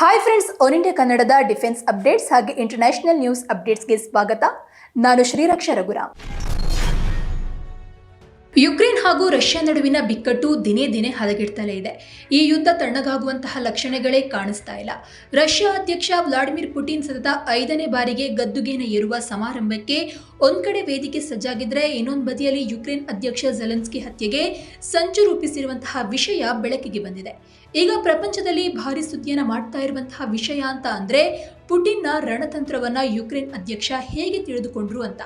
Hi friends one India ಕನ್ನಡದ defence updates ಹಾಗೆ international news ಅಪ್ಡೇಟ್ಸ್ಗೆ ಸ್ವಾಗತ. ನಾನು ಶ್ರೀರಕ್ಷ ರಘುರಾಮ್. ಯುಕ್ರೇನ್ ಹಾಗೂ ರಷ್ಯಾ ನಡುವಿನ ಬಿಕ್ಕಟ್ಟು ದಿನೇ ದಿನೇ ಹದಗೆಡ್ತಲೇ ಇದೆ. ಈ ಯುದ್ಧ ತಣ್ಣಗಾಗುವಂತಹ ಲಕ್ಷಣಗಳೇ ಕಾಣಿಸ್ತಾ ಇಲ್ಲ. ರಷ್ಯಾ ಅಧ್ಯಕ್ಷ ವ್ಲಾಡಿಮಿರ್ ಪುಟಿನ್ ಸತತ ಐದನೇ ಬಾರಿಗೆ ಗದ್ದುಗೆನ ಏರುವ ಸಮಾರಂಭಕ್ಕೆ ಒಂದ್ ಕಡೆ ವೇದಿಕೆ ಸಜ್ಜಾಗಿದ್ರೆ ಇನ್ನೊಂದು ಬದಿಯಲ್ಲಿ ಯುಕ್ರೇನ್ ಅಧ್ಯಕ್ಷ ಜೆಲೆನ್ಸ್ಕಿ ಹತ್ಯೆಗೆ ಸಂಚು ರೂಪಿಸಿರುವಂತಹ ವಿಷಯ ಬೆಳಕಿಗೆ ಬಂದಿದೆ. ಈಗ ಪ್ರಪಂಚದಲ್ಲಿ ಭಾರಿ ಸುದ್ದಿಯನ್ನು ಮಾಡ್ತಾ ಇರುವಂತಹ ವಿಷಯ ಅಂತ ಅಂದ್ರೆ ಪುಟಿನ್ನ ರಣತಂತ್ರವನ್ನ ಯುಕ್ರೇನ್ ಅಧ್ಯಕ್ಷ ಹೇಗೆ ತಿಳಿದುಕೊಂಡ್ರು ಅಂತ.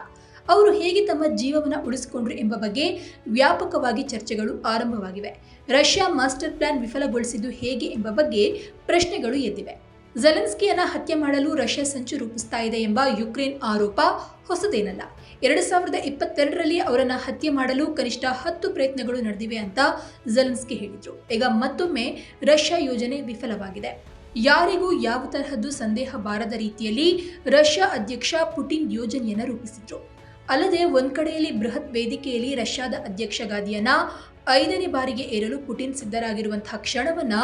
ಅವರು ಹೇಗೆ ತಮ್ಮ ಜೀವವನ್ನ ಉಳಿಸಿಕೊಂಡ್ರು ಎಂಬ ಬಗ್ಗೆ ವ್ಯಾಪಕವಾಗಿ ಚರ್ಚೆಗಳು ಆರಂಭವಾಗಿವೆ. ರಷ್ಯಾ ಮಾಸ್ಟರ್ ಪ್ಲಾನ್ ವಿಫಲಗೊಳಿಸಿದ್ದು ಹೇಗೆ ಎಂಬ ಬಗ್ಗೆ ಪ್ರಶ್ನೆಗಳು ಎದ್ದಿವೆ. ಜೆಲೆನ್ಸ್ಕಿಯನ್ನ ಹತ್ಯೆ ಮಾಡಲು ರಷ್ಯಾ ಸಂಚು ರೂಪಿಸ್ತಾ ಇದೆ ಎಂಬ ಯುಕ್ರೇನ್ ಆರೋಪ ಹೊಸದೇನಲ್ಲ. ಎರಡು ಸಾವಿರದ ಇಪ್ಪತ್ತೆರಡರಲ್ಲಿ ಅವರನ್ನು ಹತ್ಯೆ ಮಾಡಲು ಕನಿಷ್ಠ ಹತ್ತು ಪ್ರಯತ್ನಗಳು ನಡೆದಿವೆ ಅಂತ ಜೆಲೆನ್ಸ್ಕಿ ಹೇಳಿದರು. ಈಗ ಮತ್ತೊಮ್ಮೆ ರಷ್ಯಾ ಯೋಜನೆ ವಿಫಲವಾಗಿದೆ. ಯಾರಿಗೂ ಯಾವ ತರಹದ್ದು ಸಂದೇಹ ಬಾರದ ರೀತಿಯಲ್ಲಿ ರಷ್ಯಾ ಅಧ್ಯಕ್ಷ ಪುಟಿನ್ ಯೋಜನೆಯನ್ನು ರೂಪಿಸಿದ್ರು. ಅಲ್ಲದೆ ಒಂದ್ ಕಡೆಯಲ್ಲಿ ಬೃಹತ್ ವೇದಿಕೆಯಲ್ಲಿ ರಷ್ಯಾದ ಅಧ್ಯಕ್ಷ ಗಾದಿಯನ್ನ ಐದನೇ ಬಾರಿಗೆ ಏರಲು ಪುಟಿನ್ ಸಿದ್ಧರಾಗಿರುವಂತಹ ಕ್ಷಣವನ್ನ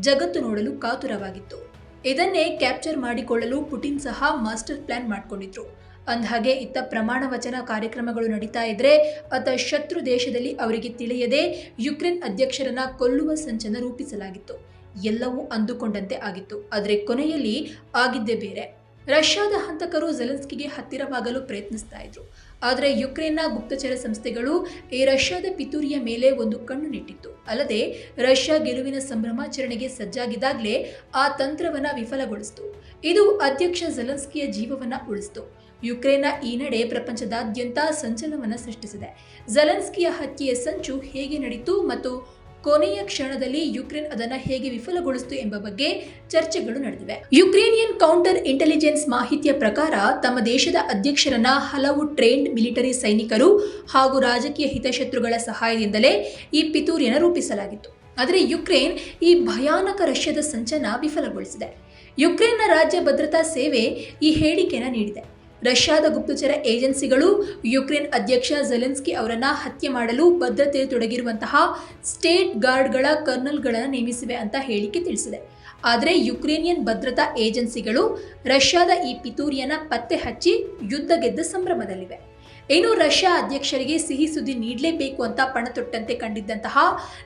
ಜಗತ್ತು ನೋಡಲು ಕಾತುರವಾಗಿತ್ತು. ಇದನ್ನೇ ಕ್ಯಾಪ್ಚರ್ ಮಾಡಿಕೊಳ್ಳಲು ಪುಟಿನ್ ಸಹ ಮಾಸ್ಟರ್ ಪ್ಲಾನ್ ಮಾಡಿಕೊಂಡಿದ್ರು. ಅಂದಹಾಗೆ ಇತ್ತ ಪ್ರಮಾಣ ವಚನ ಕಾರ್ಯಕ್ರಮಗಳು ನಡೀತಾ ಇದ್ರೆ ಅತ ಶತ್ರು ದೇಶದಲ್ಲಿ ಅವರಿಗೆ ತಿಳಿಯದೆ ಯುಕ್ರೇನ್ ಅಧ್ಯಕ್ಷರನ್ನ ಕೊಲ್ಲುವ ಸಂಚನ ರೂಪಿಸಲಾಗಿತ್ತು. ಎಲ್ಲವೂ ಅಂದುಕೊಂಡಂತೆ ಆಗಿತ್ತು. ಆದರೆ ಕೊನೆಯಲ್ಲಿ ಆಗಿದ್ದೇ ಬೇರೆ. ರಷ್ಯಾದ ಹಂತಕರು ಜೆಲೆನ್ಸ್ಕಿಗೆ ಹತ್ತಿರವಾಗಲು ಪ್ರಯತ್ನಿಸ್ತಾ ಇದ್ರು. ಆದರೆ ಯುಕ್ರೇನ್ನ ಗುಪ್ತಚರ ಸಂಸ್ಥೆಗಳು ಈ ರಷ್ಯಾದ ಪಿತೂರಿಯ ಮೇಲೆ ಒಂದು ಕಣ್ಣು ನೆಟ್ಟಿತ್ತು. ಅಲ್ಲದೆ ರಷ್ಯಾ ಗೆಲುವಿನ ಸಂಭ್ರಮಾಚರಣೆಗೆ ಸಜ್ಜಾಗಿದ್ದಾಗಲೇ ಆ ತಂತ್ರವನ್ನು ವಿಫಲಗೊಳಿಸಿತು. ಇದು ಅಧ್ಯಕ್ಷ ಜೆಲೆನ್ಸ್ಕಿಯ ಜೀವವನ್ನು ಉಳಿಸಿತು. ಯುಕ್ರೇನ್ನ ಈ ನಡೆ ಪ್ರಪಂಚದಾದ್ಯಂತ ಸಂಚಲನವನ್ನು ಸೃಷ್ಟಿಸಿದೆ. ಜೆಲೆನ್ಸ್ಕಿಯ ಹತ್ಯೆಯ ಸಂಚು ಹೇಗೆ ನಡೀತು ಮತ್ತು ಕೊನೆಯ ಕ್ಷಣದಲ್ಲಿ ಯುಕ್ರೇನ್ ಅದನ್ನು ಹೇಗೆ ವಿಫಲಗೊಳಿಸಿತು ಎಂಬ ಬಗ್ಗೆ ಚರ್ಚೆಗಳು ನಡೆದಿವೆ. ಯುಕ್ರೇನಿಯನ್ ಕೌಂಟರ್ ಇಂಟೆಲಿಜೆನ್ಸ್ ಮಾಹಿತಿಯ ಪ್ರಕಾರ ತಮ್ಮ ದೇಶದ ಅಧ್ಯಕ್ಷರನ್ನ ಹಲವು ಟ್ರೈನ್ಡ್ ಮಿಲಿಟರಿ ಸೈನಿಕರು ಹಾಗೂ ರಾಜಕೀಯ ಹಿತಶತ್ರುಗಳ ಸಹಾಯದಿಂದಲೇ ಈ ಪಿತೂರಿಯನ್ನು ರೂಪಿಸಲಾಗಿತ್ತು. ಆದರೆ ಯುಕ್ರೇನ್ ಈ ಭಯಾನಕ ರಷ್ಯಾದ ಸಂಚನ ವಿಫಲಗೊಳಿಸಿದೆ. ಯುಕ್ರೇನ್ನ ರಾಜ್ಯ ಭದ್ರತಾ ಸೇವೆ ಈ ಹೇಳಿಕೆಯನ್ನು ನೀಡಿದೆ. ರಷ್ಯಾದ ಗುಪ್ತಚರ ಏಜೆನ್ಸಿಗಳು ಯುಕ್ರೇನ್ ಅಧ್ಯಕ್ಷ ಜೆಲೆನ್ಸ್ಕಿ ಅವರನ್ನು ಹತ್ಯೆ ಮಾಡಲು ಭದ್ರತೆ ತೊಡಗಿರುವಂತಹ ಸ್ಟೇಟ್ ಗಾರ್ಡ್ಗಳ ಕರ್ನಲ್ಗಳನ್ನು ನೇಮಿಸಿವೆ ಅಂತ ಹೇಳಿಕೆ ತಿಳಿಸಿದೆ. ಆದರೆ ಯುಕ್ರೇನಿಯನ್ ಭದ್ರತಾ ಏಜೆನ್ಸಿಗಳು ರಷ್ಯಾದ ಈ ಪಿತೂರಿಯನ್ನು ಪತ್ತೆ ಹಚ್ಚಿ ಯುದ್ಧ ಗೆದ್ದ ಸಂಭ್ರಮದಲ್ಲಿವೆ. ಇನ್ನು ರಷ್ಯಾ ಅಧ್ಯಕ್ಷರಿಗೆ ಸಿಹಿ ಸುದ್ದಿ ನೀಡಲೇಬೇಕು ಅಂತ ಪಣತೊಟ್ಟಂತೆ ಕಂಡಿದ್ದಂತಹ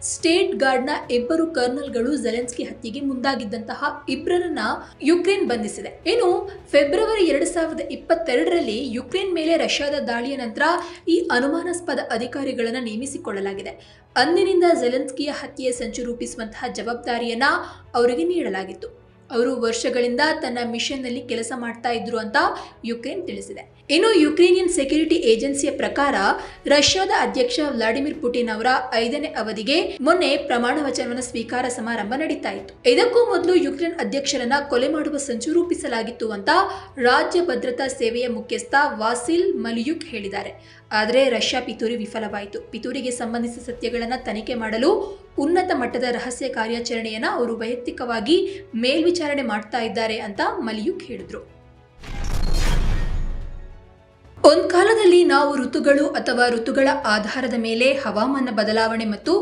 ಸ್ಟೇಟ್ ಗಾರ್ಡ್ನ ಇಬ್ಬರು ಕರ್ನಲ್ಗಳು ಜೆಲೆನ್ಸ್ಕಿ ಹತ್ಯೆಗೆ ಮುಂದಾಗಿದ್ದಂತಹ ಇಬ್ಬರನ್ನ ಯುಕ್ರೇನ್ ಬಂಧಿಸಿದೆ. ಏನು, ಫೆಬ್ರವರಿ ಎರಡು ಸಾವಿರದ ಇಪ್ಪತ್ತೆರಡರಲ್ಲಿ ಯುಕ್ರೇನ್ ಮೇಲೆ ರಷ್ಯಾದ ದಾಳಿಯ ನಂತರ ಈ ಅನುಮಾನಾಸ್ಪದ ಅಧಿಕಾರಿಗಳನ್ನು ನೇಮಿಸಿಕೊಳ್ಳಲಾಗಿದೆ. ಅಂದಿನಿಂದ ಜೆಲೆನ್ಸ್ಕಿಯ ಹತ್ಯೆಯ ಸಂಚು ರೂಪಿಸುವಂತಹ ಜವಾಬ್ದಾರಿಯನ್ನ ಅವರಿಗೆ ನೀಡಲಾಗಿತ್ತು. ಅವರು ವರ್ಷಗಳಿಂದ ತನ್ನ ಮಿಷನ್ನಲ್ಲಿ ಕೆಲಸ ಮಾಡ್ತಾ ಇದ್ರು ಅಂತ ಯುಕ್ರೇನ್ ತಿಳಿಸಿದೆ. ಇನ್ನು ಯುಕ್ರೇನಿಯನ್ ಸೆಕ್ಯೂರಿಟಿ ಏಜೆನ್ಸಿಯ ಪ್ರಕಾರ ರಷ್ಯಾದ ಅಧ್ಯಕ್ಷ ವ್ಲಾಡಿಮಿರ್ ಪುಟಿನ್ ಅವರ ಐದನೇ ಅವಧಿಗೆ ಮೊನ್ನೆ ಪ್ರಮಾಣ ವಚನವನ್ನು ಸ್ವೀಕಾರ ಸಮಾರಂಭ ನಡೀತಾ ಇತ್ತು. ಇದಕ್ಕೂ ಮೊದಲು ಯುಕ್ರೇನ್ ಅಧ್ಯಕ್ಷರನ್ನ ಕೊಲೆ ಮಾಡುವ ಸಂಚು ರೂಪಿಸಲಾಗಿತ್ತು ಅಂತ ರಾಜ್ಯ ಭದ್ರತಾ ಸೇವೆಯ ಮುಖ್ಯಸ್ಥ ವಾಸಿಲ್ ಮಲಿಯುಕ್ ಹೇಳಿದ್ದಾರೆ. ಆದರೆ ರಷ್ಯಾ ಪಿತೂರಿ ವಿಫಲವಾಯಿತು. ಪಿತೂರಿಗೆ ಸಂಬಂಧಿಸಿದ ಸತ್ಯಗಳನ್ನು ತನಿಖೆ ಮಾಡಲು ಉನ್ನತ ಮಟ್ಟದ ರಹಸ್ಯ ಕಾರ್ಯಾಚರಣೆಯನ್ನು ಅವರು ವೈಯಕ್ತಿಕವಾಗಿ ಮೇಲ್ವಿಚಾರಣೆ ಮಾಡ್ತಾ ಇದ್ದಾರೆ ಅಂತ ಮಲಿಯುಕ್ ಹೇಳಿದ್ರು. ಒಂದು ಕಾಲದಲ್ಲಿ ನಾವು ಋತುಗಳು ಅಥವಾ ಋತುಗಳ ಆಧಾರದ ಮೇಲೆ ಹವಾಮಾನ ಬದಲಾವಣೆ ಮತ್ತು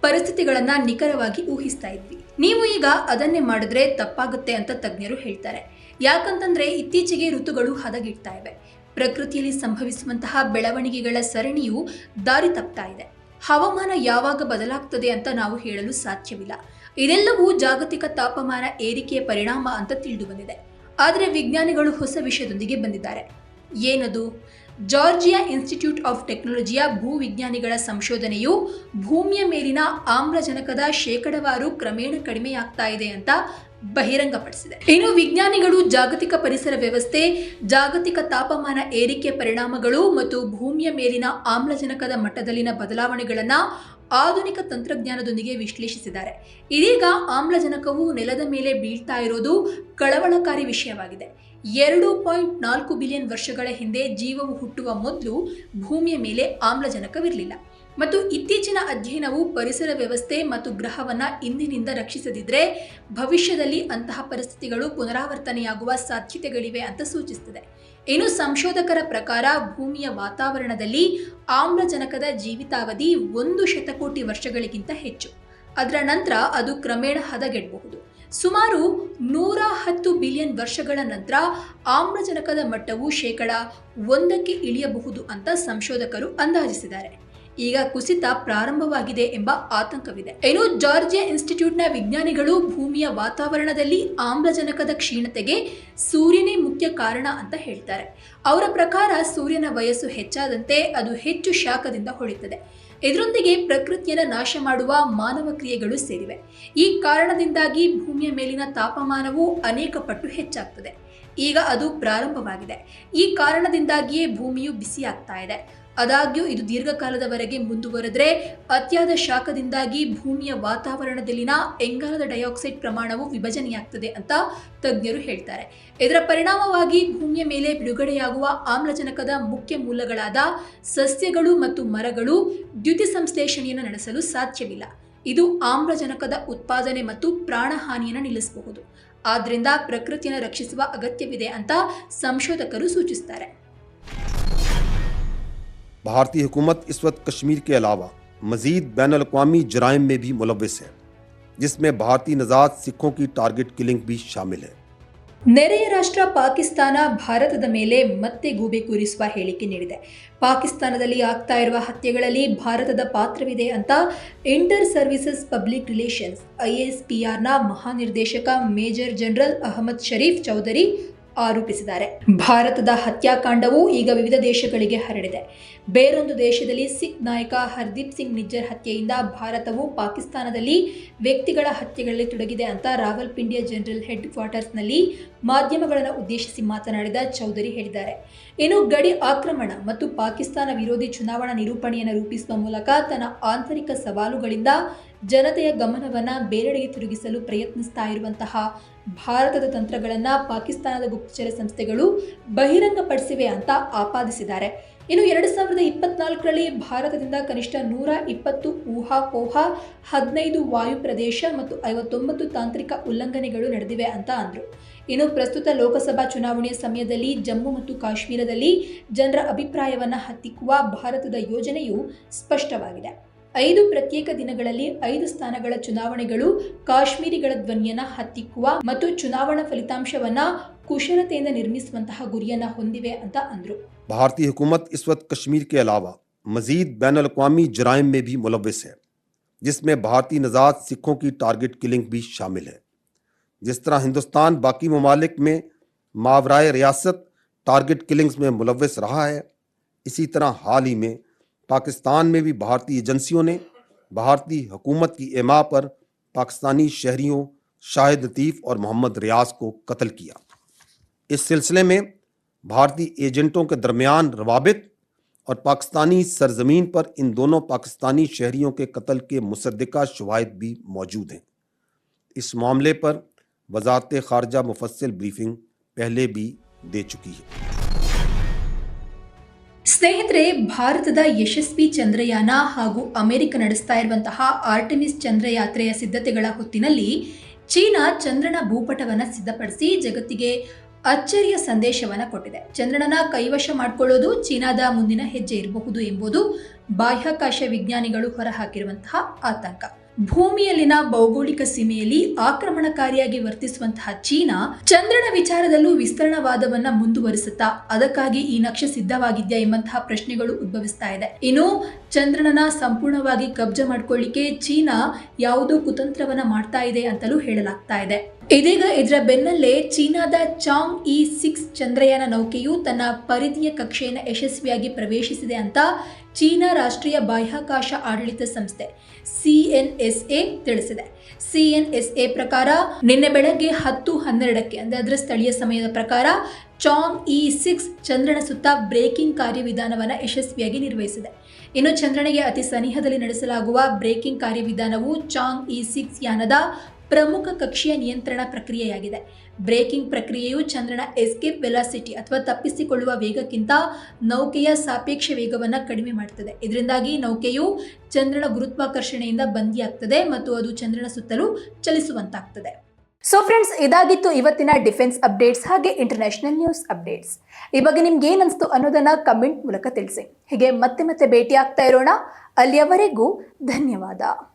ಪರಿಸ್ಥಿತಿಗಳನ್ನ ನಿಖರವಾಗಿ ಊಹಿಸ್ತಾ ಇದ್ವಿ. ನೀವು ಈಗ ಅದನ್ನೇ ಮಾಡಿದ್ರೆ ತಪ್ಪಾಗುತ್ತೆ ಅಂತ ತಜ್ಞರು ಹೇಳ್ತಾರೆ. ಯಾಕಂತಂದ್ರೆ ಇತ್ತೀಚೆಗೆ ಋತುಗಳು ಹದಗಿಡ್ತಾ ಇವೆ. ಪ್ರಕೃತಿಯಲ್ಲಿ ಸಂಭವಿಸುವಂತಹ ಬೆಳವಣಿಗೆಗಳ ಸರಣಿಯು ದಾರಿ ತಪ್ತಾ ಇದೆ. ಹವಾಮಾನ ಯಾವಾಗ ಬದಲಾಗ್ತದೆ ಅಂತ ನಾವು ಹೇಳಲು ಸಾಧ್ಯವಿಲ್ಲ. ಇದೆಲ್ಲವೂ ಜಾಗತಿಕ ತಾಪಮಾನ ಏರಿಕೆಯ ಪರಿಣಾಮ ಅಂತ ತಿಳಿದು ಬಂದಿದೆ. ಆದರೆ ವಿಜ್ಞಾನಿಗಳು ಹೊಸ ವಿಷಯದೊಂದಿಗೆ ಬಂದಿದ್ದಾರೆ. ಏನದು? ಜಾರ್ಜಿಯಾ ಇನ್ಸ್ಟಿಟ್ಯೂಟ್ ಆಫ್ ಟೆಕ್ನಾಲಜಿಯ ಭೂವಿಜ್ಞಾನಿಗಳ ಸಂಶೋಧನೆಯು ಭೂಮಿಯ ಮೇಲಿನ ಆಮ್ಲಜನಕದ ಶೇಕಡವಾರು ಕ್ರಮೇಣ ಕಡಿಮೆಯಾಗ್ತಾ ಇದೆ ಅಂತ ಬಹಿರಂಗಪಡಿಸಿದೆ. ಇನ್ನು ವಿಜ್ಞಾನಿಗಳು ಜಾಗತಿಕ ಪರಿಸರ ವ್ಯವಸ್ಥೆ, ಜಾಗತಿಕ ತಾಪಮಾನ ಏರಿಕೆ ಪರಿಣಾಮಗಳು ಮತ್ತು ಭೂಮಿಯ ಮೇಲಿನ ಆಮ್ಲಜನಕದ ಮಟ್ಟದಲ್ಲಿನ ಬದಲಾವಣೆಗಳನ್ನು ಆಧುನಿಕ ತಂತ್ರಜ್ಞಾನದೊಂದಿಗೆ ವಿಶ್ಲೇಷಿಸಿದ್ದಾರೆ. ಇದೀಗ ಆಮ್ಲಜನಕವು ನೆಲದ ಮೇಲೆ ಬೀಳ್ತಾ ಇರೋದು ಕಳವಳಕಾರಿ ವಿಷಯವಾಗಿದೆ. ಎರಡು ಪಾಯಿಂಟ್ ನಾಲ್ಕು ಬಿಲಿಯನ್ ವರ್ಷಗಳ ಹಿಂದೆ ಜೀವವು ಹುಟ್ಟುವ ಮೊದಲು ಭೂಮಿಯ ಮೇಲೆ ಆಮ್ಲಜನಕವಿರಲಿಲ್ಲ. ಮತ್ತು ಇತ್ತೀಚಿನ ಅಧ್ಯಯನವು ಪರಿಸರ ವ್ಯವಸ್ಥೆ ಮತ್ತು ಗ್ರಹವನ್ನ ಇಂದಿನಿಂದ ರಕ್ಷಿಸದಿದ್ದರೆ ಭವಿಷ್ಯದಲ್ಲಿ ಅಂತಹ ಪರಿಸ್ಥಿತಿಗಳು ಪುನರಾವರ್ತನೆಯಾಗುವ ಸಾಧ್ಯತೆಗಳಿವೆ ಅಂತ ಸೂಚಿಸುತ್ತದೆ. ಇನ್ನು ಸಂಶೋಧಕರ ಪ್ರಕಾರ ಭೂಮಿಯ ವಾತಾವರಣದಲ್ಲಿ ಆಮ್ಲಜನಕದ ಜೀವಿತಾವಧಿ ಒಂದು ಶತಕೋಟಿ ವರ್ಷಗಳಿಗಿಂತ ಹೆಚ್ಚು. ಅದರ ನಂತರ ಅದು ಕ್ರಮೇಣ ಹದಗೆಡಬಹುದು. ಸುಮಾರು ನೂರ ಹತ್ತು ಬಿಲಿಯನ್ ವರ್ಷಗಳ ನಂತರ ಆಮ್ಲಜನಕದ ಮಟ್ಟವು ಶೇಕಡ ಒಂದಕ್ಕೆ ಇಳಿಯಬಹುದು ಅಂತ ಸಂಶೋಧಕರು ಅಂದಾಜಿಸಿದ್ದಾರೆ. ಈಗ ಕುಸಿತ ಪ್ರಾರಂಭವಾಗಿದೆ ಎಂಬ ಆತಂಕವಿದೆ. ಇನ್ನು ಜಾರ್ಜಿಯಾ ಇನ್ಸ್ಟಿಟ್ಯೂಟ್ನ ವಿಜ್ಞಾನಿಗಳು ಭೂಮಿಯ ವಾತಾವರಣದಲ್ಲಿ ಆಮ್ಲಜನಕದ ಕ್ಷೀಣತೆಗೆ ಸೂರ್ಯನೇ ಮುಖ್ಯ ಕಾರಣ ಅಂತ ಹೇಳ್ತಾರೆ. ಅವರ ಪ್ರಕಾರ ಸೂರ್ಯನ ವಯಸ್ಸು ಹೆಚ್ಚಾದಂತೆ ಅದು ಹೆಚ್ಚು ಶಾಖದಿಂದ ಹೊಳೆಯುತ್ತದೆ ಇದರೊಂದಿಗೆ ಪ್ರಕೃತಿಯನ್ನು ನಾಶ ಮಾಡುವ ಮಾನವ ಕ್ರಿಯೆಗಳು ಸೇರಿವೆ. ಈ ಕಾರಣದಿಂದಾಗಿ ಭೂಮಿಯ ಮೇಲಿನ ತಾಪಮಾನವು ಅನೇಕ ಪಟ್ಟು ಹೆಚ್ಚಾಗ್ತದೆ. ಈಗ ಅದು ಪ್ರಾರಂಭವಾಗಿದೆ. ಈ ಕಾರಣದಿಂದಾಗಿಯೇ ಭೂಮಿಯು ಬಿಸಿಯಾಗ್ತಾ ಇದೆ. ಆದಾಗ್ಯೂ ಇದು ದೀರ್ಘಕಾಲದವರೆಗೆ ಮುಂದುವರೆದ್ರೆ ಅತಿಯಾದ ಶಾಖದಿಂದಾಗಿ ಭೂಮಿಯ ವಾತಾವರಣದಲ್ಲಿನ ಎಂಗಾಲದ ಡೈಆಕ್ಸೈಡ್ ಪ್ರಮಾಣವು ವಿಭಜನೆಯಾಗ್ತದೆ ಅಂತ ತಜ್ಞರು ಹೇಳ್ತಾರೆ. ಇದರ ಪರಿಣಾಮವಾಗಿ ಭೂಮಿಯ ಮೇಲೆ ಬಿಡುಗಡೆಯಾಗುವ ಆಮ್ಲಜನಕದ ಮುಖ್ಯ ಮೂಲಗಳಾದ ಸಸ್ಯಗಳು ಮತ್ತು ಮರಗಳು ದ್ಯುತಿ ಸಂಶ್ಲೇಷಣೆಯನ್ನು ನಡೆಸಲು ಸಾಧ್ಯವಿಲ್ಲ. ಇದು ಆಮ್ಲಜನಕದ ಉತ್ಪಾದನೆ ಮತ್ತು ಪ್ರಾಣಹಾನಿಯನ್ನು ನಿಲ್ಲಿಸಬಹುದು. ಆದ್ದರಿಂದ ಪ್ರಕೃತಿಯನ್ನು ರಕ್ಷಿಸುವ ಅಗತ್ಯವಿದೆ ಅಂತ ಸಂಶೋಧಕರು ಸೂಚಿಸ್ತಾರೆ भारतीय हुकूमत इस वक्त कश्मीर के अलावा मजीद बैन अवी जराइम में भी मुलविस है जिसमें भारतीय नजात सिखों की टारगेट किलिंग भी शामिल है ನೆರೆಯ ರಾಷ್ಟ್ರ ಪಾಕಿಸ್ತಾನ ಭಾರತದ ಮೇಲೆ ಮತ್ತೆ ಗೂಬೆ ಕೂರಿಸುವ ಹೇಳಿಕೆ ನೀಡಿದೆ. ಪಾಕಿಸ್ತಾನದಲ್ಲಿ ಆಗ್ತಾ ಇರುವ ಹತ್ಯೆಗಳಲ್ಲಿ ಭಾರತದ ಪಾತ್ರವಿದೆ ಅಂತ ಇಂಟರ್ ಸರ್ವಿಸಸ್ ಪಬ್ಲಿಕ್ ರಿಲೇಷನ್ಸ್ ಐಎಸ್ಪಿಆರ್ನ ಮಹಾನಿರ್ದೇಶಕ ಮೇಜರ್ ಜನರಲ್ ಅಹಮದ್ ಶರೀಫ್ ಚೌಧರಿ ಆರೋಪಿಸಿದ್ದಾರೆ. ಭಾರತದ ಹತ್ಯಾಕಾಂಡವು ಈಗ ವಿವಿಧ ದೇಶಗಳಿಗೆ ಹರಡಿದೆ. ಬೇರೊಂದು ದೇಶದಲ್ಲಿ ಸಿಖ್ ನಾಯಕ ಹರ್ದೀಪ್ ಸಿಂಗ್ ನಿಜ್ಜರ್ ಹತ್ಯೆಯಿಂದ ಭಾರತವು ಪಾಕಿಸ್ತಾನದಲ್ಲಿ ವ್ಯಕ್ತಿಗಳ ಹತ್ಯೆಗಳಲ್ಲಿ ತೊಡಗಿದೆ ಅಂತ ರಾವಲ್ಪಿಂಡಿಯ ಜನರಲ್ ಹೆಡ್ ಕ್ವಾರ್ಟರ್ಸ್ನಲ್ಲಿ ಮಾಧ್ಯಮಗಳನ್ನು ಉದ್ದೇಶಿಸಿ ಮಾತನಾಡಿದ ಚೌಧರಿ ಹೇಳಿದ್ದಾರೆ. ಇನ್ನು ಗಡಿ ಆಕ್ರಮಣ ಮತ್ತು ಪಾಕಿಸ್ತಾನ ವಿರೋಧಿ ಚುನಾವಣಾ ನಿರೂಪಣೆಯನ್ನು ರೂಪಿಸುವ ಮೂಲಕ ತನ್ನ ಆಂತರಿಕ ಸವಾಲುಗಳಿಂದ ಜನತೆಯ ಗಮನವನ್ನು ಬೇರೆಡೆಗೆ ತಿರುಗಿಸಲು ಪ್ರಯತ್ನಿಸ್ತಾ ಇರುವಂತಹ ಭಾರತದ ತಂತ್ರಗಳನ್ನು ಪಾಕಿಸ್ತಾನದ ಗುಪ್ತಚರ ಸಂಸ್ಥೆಗಳು ಬಹಿರಂಗಪಡಿಸಿವೆ ಅಂತ ಆಪಾದಿಸಿದ್ದಾರೆ. ಇನ್ನು ಎರಡು ಸಾವಿರದ ಇಪ್ಪತ್ನಾಲ್ಕರಲ್ಲಿ ಭಾರತದಿಂದ ಕನಿಷ್ಠ ನೂರ ಇಪ್ಪತ್ತು ಊಹಾಪೋಹ, ಹದಿನೈದು ವಾಯು ಪ್ರದೇಶ ಮತ್ತು ಐವತ್ತೊಂಬತ್ತು ತಾಂತ್ರಿಕ ಉಲ್ಲಂಘನೆಗಳು ನಡೆದಿವೆ ಅಂತ ಅಂದರು. ಇನ್ನು ಪ್ರಸ್ತುತ ಲೋಕಸಭಾ ಚುನಾವಣೆಯ ಸಮಯದಲ್ಲಿ ಜಮ್ಮು ಮತ್ತು ಕಾಶ್ಮೀರದಲ್ಲಿ ಜನರ ಅಭಿಪ್ರಾಯವನ್ನು ಹತ್ತಿಕ್ಕುವ ಭಾರತದ ಯೋಜನೆಯು ಸ್ಪಷ್ಟವಾಗಿದೆ ಐದು ಪ್ರತ್ಯೇಕ ದಿನಗಳಲ್ಲಿ ಐದು ಸ್ಥಾನಗಳ ಚುನಾವಣೆಗಳು ಕಾಶ್ಮೀರಿಗಳ ಧ್ವನಿಯನ್ನ ಹತ್ತಿಕ್ಕುವ ಮತ್ತು ಚುನಾವಣಾ ಫಲಿತಾಂಶವನ್ನ ಕುಶಲತೆಯಿಂದ ನಿರ್ಮಿಸುವಂತಹ ಗುರಿಯನ್ನ ಹೊಂದಿವೆ ಅಂತ ಅಂದ್ರು भारतीय हुकूमत इस वक्त कश्मीर के अलावा मजीद बैन अवी जराइम में भी मुलविस है जिसमें भारतीय नजात सिखों की टारगेट किलिंग भी शामिल है جس طرح ہندوستان باقی ممالک میں ماورائے ریاست ٹارگٹ کلنگز میں ملوث رہا ہے، اسی طرح حال ہی میں پاکستان میں بھی بھارتی ایجنسیوں نے بھارتی حکومت کی اما پر پاکستانی شہریوں شاہد لطیف اور محمد ریاض کو قتل کیا۔ اس سلسلے میں بھارتی ایجنٹوں کے درمیان روابط اور پاکستانی سرزمین پر ان دونوں پاکستانی شہریوں کے قتل کے مصدقہ شواہد بھی موجود ہیں۔ اس معاملے پر वजारत खारजा मुफस्सिल ब्रीफिंग पहले भी दे चुकी है ಸ್ನೇಹಿತರೆ ಭಾರತದ ಯಶಸ್ವಿ ಚಂದ್ರಯಾನ ಹಾಗೂ ಅಮೆರಿಕ ನಡೆಸ್ತಾ ಇರುವಂತಹ ಆರ್ಟೆಮಿಸ್ ಚಂದ್ರಯಾತ್ರೆಯ ಸಿದ್ಧತೆಗಳ ಹೊತ್ತಿನಲ್ಲಿ ಚೀನಾ ಚಂದ್ರನ ಭೂಪಟವನ್ನು ಸಿದ್ಧಪಡಿಸಿ ಜಗತ್ತಿಗೆ ಅಚ್ಚರಿಯ ಸಂದೇಶವನ್ನು ಕೊಟ್ಟಿದೆ ಚಂದ್ರನನ್ನ ಕೈವಶ ಮಾಡಿಕೊಳ್ಳೋದು ಚೀನಾದ ಮುಂದಿನ ಹೆಜ್ಜೆ ಇರಬಹುದು ಎಂಬುದು ಬಾಹ್ಯಾಕಾಶ ವಿಜ್ಞಾನಿಗಳು ಹೊರಹಾಕಿರುವಂತಹ ಆತಂಕ ಭೂಮಿಯಲ್ಲಿನ ಭೌಗೋಳಿಕ ಸೀಮೆಯಲ್ಲಿ ಆಕ್ರಮಣಕಾರಿಯಾಗಿ ವರ್ತಿಸುವಂತಹ ಚೀನಾ ಚಂದ್ರನ ವಿಚಾರದಲ್ಲೂ ವಿಸ್ತರಣವಾದವನ್ನ ಮುಂದುವರಿಸುತ್ತಾ ಅದಕ್ಕಾಗಿ ಈ ನಕ್ಷೆ ಸಿದ್ಧವಾಗಿದ್ಯಾ ಎಂಬಂತಹ ಪ್ರಶ್ನೆಗಳು ಉದ್ಭವಿಸ್ತಾ ಇದೆ. ಇನ್ನು ಚಂದ್ರನನ್ನ ಸಂಪೂರ್ಣವಾಗಿ ಕಬ್ಜ ಮಾಡ್ಕೊಳ್ಳಿಕ್ಕೆ ಚೀನಾ ಯಾವುದೋ ಕುತಂತ್ರವನ್ನ ಮಾಡ್ತಾ ಇದೆ ಅಂತಲೂ ಹೇಳಲಾಗ್ತಾ ಇದೆ. ಇದೀಗ ಇದರ ಬೆನ್ನಲ್ಲೇ ಚೀನಾದ ಚಾಂಗ್ ಇ ಸಿಕ್ಸ್ ಚಂದ್ರಯಾನ ನೌಕೆಯು ತನ್ನ ಪರಿಧಿಯ ಕಕ್ಷೆಯನ್ನು ಯಶಸ್ವಿಯಾಗಿ ಪ್ರವೇಶಿಸಿದೆ ಅಂತ ಚೀನಾ ರಾಷ್ಟ್ರೀಯ ಬಾಹ್ಯಾಕಾಶ ಆಡಳಿತ ಸಂಸ್ಥೆ ಸಿಎನ್ಎಸ್ಎ ತಿಳಿಸಿದೆ. ಸಿಎನ್ಎಸ್ಎ ಪ್ರಕಾರ ನಿನ್ನೆ ಬೆಳಗ್ಗೆ ಹತ್ತು ಹನ್ನೆರಡಕ್ಕೆ, ಅಂದರೆ ಅದರ ಸ್ಥಳೀಯ ಸಮಯದ ಪ್ರಕಾರ, ಚಾಂಗ್ ಇ ಸಿಕ್ಸ್ ಚಂದ್ರನ ಸುತ್ತ ಬ್ರೇಕಿಂಗ್ ಕಾರ್ಯವಿಧಾನವನ್ನು ಯಶಸ್ವಿಯಾಗಿ ನಿರ್ವಹಿಸಿದೆ. ಇನ್ನು ಚಂದ್ರನಿಗೆ ಅತಿ ಸನಿಹದಲ್ಲಿ ನಡೆಸಲಾಗುವ ಬ್ರೇಕಿಂಗ್ ಕಾರ್ಯವಿಧಾನವು ಚಾಂಗ್ ಇ ಸಿಕ್ಸ್ ಯಾನದ ಪ್ರಮುಖ ಕಕ್ಷೆಯ ನಿಯಂತ್ರಣ ಪ್ರಕ್ರಿಯೆಯಾಗಿದೆ. ಬ್ರೇಕಿಂಗ್ ಪ್ರಕ್ರಿಯೆಯು ಚಂದ್ರನ ಎಸ್ಕೇಪ್ ವೆಲಾಸಿಟಿ ಅಥವಾ ತಪ್ಪಿಸಿಕೊಳ್ಳುವ ವೇಗಕ್ಕಿಂತ ನೌಕೆಯ ಸಾಪೇಕ್ಷ ವೇಗವನ್ನು ಕಡಿಮೆ ಮಾಡುತ್ತದೆ ಇದರಿಂದಾಗಿ ನೌಕೆಯು ಚಂದ್ರನ ಗುರುತ್ವಾಕರ್ಷಣೆಯಿಂದ ಬಂದಿಯಾಗ್ತದೆ ಮತ್ತು ಅದು ಚಂದ್ರನ ಸುತ್ತಲೂ ಚಲಿಸುವಂತಾಗ್ತದೆ. ಸೊ ಫ್ರೆಂಡ್ಸ್ ಇದಾಗಿತ್ತು ಇವತ್ತಿನ ಡಿಫೆನ್ಸ್ ಅಪ್ಡೇಟ್ಸ್ ಹಾಗೆ ಇಂಟರ್ನ್ಯಾಷನಲ್ ನ್ಯೂಸ್ ಅಪ್ಡೇಟ್ಸ್. ಈ ಬಗ್ಗೆ ನಿಮ್ಗೆ ಏನಿಸ್ತು ಅನ್ನೋದನ್ನು ಕಮೆಂಟ್ ಮೂಲಕ ತಿಳಿಸಿ. ಹೀಗೆ ಮತ್ತೆ ಮತ್ತೆ ಭೇಟಿ ಇರೋಣ. ಅಲ್ಲಿಯವರೆಗೂ ಧನ್ಯವಾದ.